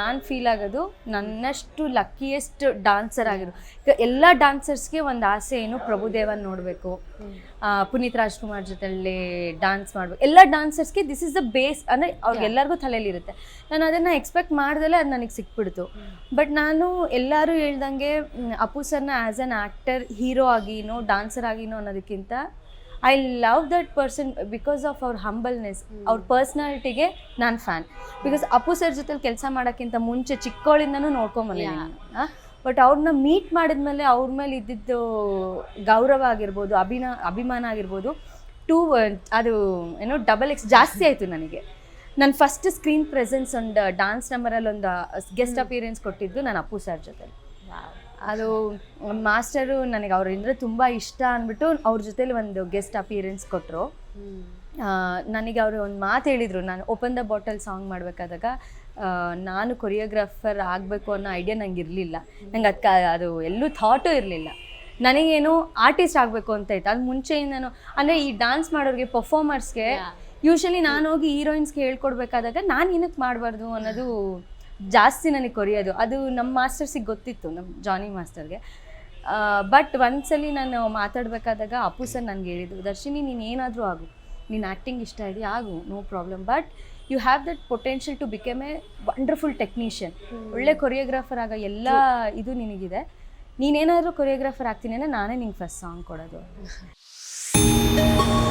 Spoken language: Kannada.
ನಾನು ಫೀಲ್ ಆಗೋದು ನನ್ನಷ್ಟು ಲಕ್ಕಿಯೆಸ್ಟ್ ಡಾನ್ಸರ್ ಆಗಿರೋ. ಎಲ್ಲ ಡಾನ್ಸರ್ಸ್ಗೆ ಒಂದು ಆಸೆ ಏನು ಪ್ರಭುದೇವನ್ ನೋಡಬೇಕು. ಪುನೀತ್ ರಾಜ್ಕುಮಾರ್ ಜೊತೆಲಿ ಡಾನ್ಸ್ ಮಾಡಬೇಕು. ಎಲ್ಲ ಡಾನ್ಸರ್ಸ್ಗೆ ದಿಸ್ ಇಸ್ ದ ಬೇಸ್ ಅಂದರೆ ಅವ್ರಿಗೆಲ್ಲರಿಗೂ ತಲೆಯಲ್ಲಿರುತ್ತೆ ನಾನು ಅದನ್ನು ಎಕ್ಸ್ಪೆಕ್ಟ್ ಮಾಡ್ದಲೇ ಅದು ನನಗೆ ಸಿಕ್ಬಿಡ್ತು. ಬಟ್ ನಾನು ಎಲ್ಲರೂ ಹೇಳ್ದಂಗೆ ಅಪು ಅಪ್ಪು ಸರ್ನ ಆ್ಯಸ್ ಆ್ಯನ್ ಆ್ಯಕ್ಟರ್ ಹೀರೋ ಆಗಿನೋ ಡಾನ್ಸರ್ ಆಗಿನೋ ಅನ್ನೋದಕ್ಕಿಂತ I love that person because of ಅವ್ರ ಹಂಬಲ್ನೆಸ್ ಅವ್ರ ಪರ್ಸ್ನಾಲಿಟಿಗೆ ನಾನು ಫ್ಯಾನ್ ಬಿಕಾಸ್ ಅಪ್ಪು ಸರ್ ಜೊತೆ ಕೆಲಸ ಮಾಡೋಕ್ಕಿಂತ ಮುಂಚೆ ಚಿಕ್ಕವಳಿಂದನೂ ನೋಡ್ಕೊಂಬಂದಿದ್ದೀನಿ ಬಟ್ ಅವ್ರನ್ನ ಮೀಟ್ ಮಾಡಿದ್ಮೇಲೆ ಅವ್ರ ಮೇಲೆ ಇದ್ದಿದ್ದು ಗೌರವ ಆಗಿರ್ಬೋದು ಅಭಿನ ಅಭಿಮಾನ ಆಗಿರ್ಬೋದು ಟೂ ಅದು ಏನೋ ಡಬಲ್ ಎಕ್ಸ್ ಜಾಸ್ತಿ ಆಯಿತು ನನಗೆ. ನನ್ನ ಫಸ್ಟ್ ಸ್ಕ್ರೀನ್ ಪ್ರೆಸೆನ್ಸ್ ಒಂದು ಡಾನ್ಸ್ ನಂಬರಲ್ಲಿ ಒಂದು ಗೆಸ್ಟ್ ಅಪಿಯರೆನ್ಸ್ ಕೊಟ್ಟಿದ್ದು ನಾನು ಅಪ್ಪು ಸರ್ ಜೊತೆ ಅದು ಮಾಸ್ಟರು ನನಗೆ ಅವರಿಂದ ತುಂಬ ಇಷ್ಟ ಅಂದ್ಬಿಟ್ಟು ಅವ್ರ ಜೊತೆಲಿ ಒಂದು ಗೆಸ್ಟ್ ಅಪಿಯರೆನ್ಸ್ ಕೊಟ್ಟರು ನನಗೆ ಅವರು ಒಂದು ಮಾತು ಹೇಳಿದರು. ನಾನು ಓಪನ್ ದ ಬಾಟಲ್ ಸಾಂಗ್ ಮಾಡಬೇಕಾದಾಗ ನಾನು ಕೊರಿಯೋಗ್ರಾಫರ್ ಆಗಬೇಕು ಅನ್ನೋ ಐಡಿಯಾ ನಂಗೆ ಇರಲಿಲ್ಲ. ನಂಗೆ ಅದಕ್ಕೆ ಅದು ಎಲ್ಲೂ ಥಾಟು ಇರಲಿಲ್ಲ. ನನಗೇನು ಆರ್ಟಿಸ್ಟ್ ಆಗಬೇಕು ಅಂತ ಇತ್ತು. ಅದು ಮುಂಚೆಯಿಂದನೂ ಅಂದರೆ ಈ ಡಾನ್ಸ್ ಮಾಡೋರಿಗೆ ಪರ್ಫಾರ್ಮರ್ಸ್ಗೆ ಯೂಶಲಿ ನಾನು ಹೋಗಿ ಹೀರೋಯಿನ್ಸ್ಗೆ ಹೇಳ್ಕೊಡ್ಬೇಕಾದಾಗ ನಾನು ಏನಕ್ಕೆ ಮಾಡಬಾರ್ದು ಅನ್ನೋದು ಜಾಸ್ತಿ ನನಗೆ ಕೊರಿಯೋದು. ಅದು ನಮ್ಮ ಮಾಸ್ಟರ್ಸಿಗೆ ಗೊತ್ತಿತ್ತು ನಮ್ಮ ಜಾನಿ ಮಾಸ್ಟರ್ಗೆ. ಬಟ್ ಒಂದ್ಸಲಿ ನಾನು ಮಾತಾಡಬೇಕಾದಾಗ ಅಪ್ಪು ಸರ್ ನನಗೆ ಹೇಳಿದ್ದು ದರ್ಶಿನಿ ನೀನು ಏನಾದರೂ ಆಗು. ನೀನು ಆ್ಯಕ್ಟಿಂಗ್ ಇಷ್ಟ ಇದೆಯಾ ಆಗು no problem. But you have that potential to become a wonderful technician. ಒಳ್ಳೆ ಕೊರಿಯೋಗ್ರಾಫರ್ ಆಗ ಎಲ್ಲ ಇದು ನಿನಗಿದೆ. ನೀನೇನಾದರೂ ಕೊರಿಯೋಗ್ರಾಫರ್ ಆಗ್ತೀನಿ ಅಂದರೆ ನಾನೇ ನಿಂಗೆ ಫಸ್ಟ್ ಸಾಂಗ್ ಕೊಡೋದು.